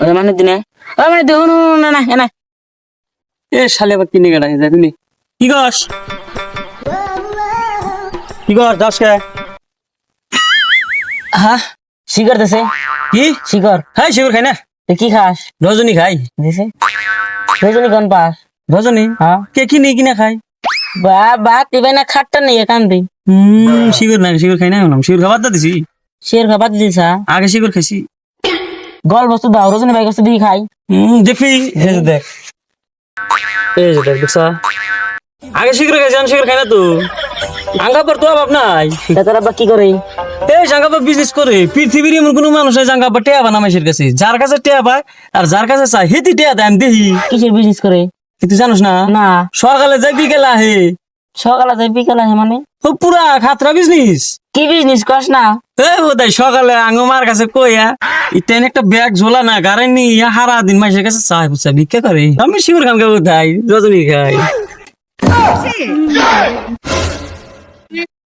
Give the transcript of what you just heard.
ওরে মানে দিনে? ও মানে দেখুন না না এনা এ শালে আবার কিনে গেড়া যাবি নি কি কস কি কর দশ কে? হ্যাঁ শিকর দেছে। কি? শিকর খাই শিকর খাই না। কি খাস? রজনী খাই। দিছে? রজনী কোন পাস? রজনী? হ্যাঁ কে কিনে কিনা খাই? বা বা তিবে না খাটটা নেই এখান থেকে হুম শিকর না শিকর খাই না শিকর খাবার দিছি। শের খাবার দিছা? আগে শিকর খাইছি। গল বস্তু দাও রজনী ভাই কাছে দিয়ে খাই। হুম দেখবি এই যে দেখ। এই যে দেখ দেখছা আগে শিকর খাইছি আমি শিকর খাই না তো। আঙ্গা পর তো অভাব নাই। তার আবার কি করে? এই জাঙ্গাপা বিজনেস করে। পৃথিবীর এমন কোনো মানুষ নাই জাঙ্গাপা টেয়া বানা মাইসের কাছে। যার কাছে টেয়া পায় আর যার কাছে চাই হেতি টেয়া দেয় আমি দেখি। কিসের বিজনেস করে? তুই জানোস না? না। সকালে যাই বিকেলে আহে। সকালে যাই বিকালে আসে মানে? ও পুরা খাতরা বিজনেস কি বিজনেস করস না? এ বোধহয় সকালে আঙ্গমার কাছে কইয়া ইতেন একটা ব্যাগ ঝোলা না, গাড়ি নিয়ে হারা দিন মাইসের কাছে চাই পুচা, ভিক্ষা করে। আমি শিবর খামকে বোধহয় রজনী খাই।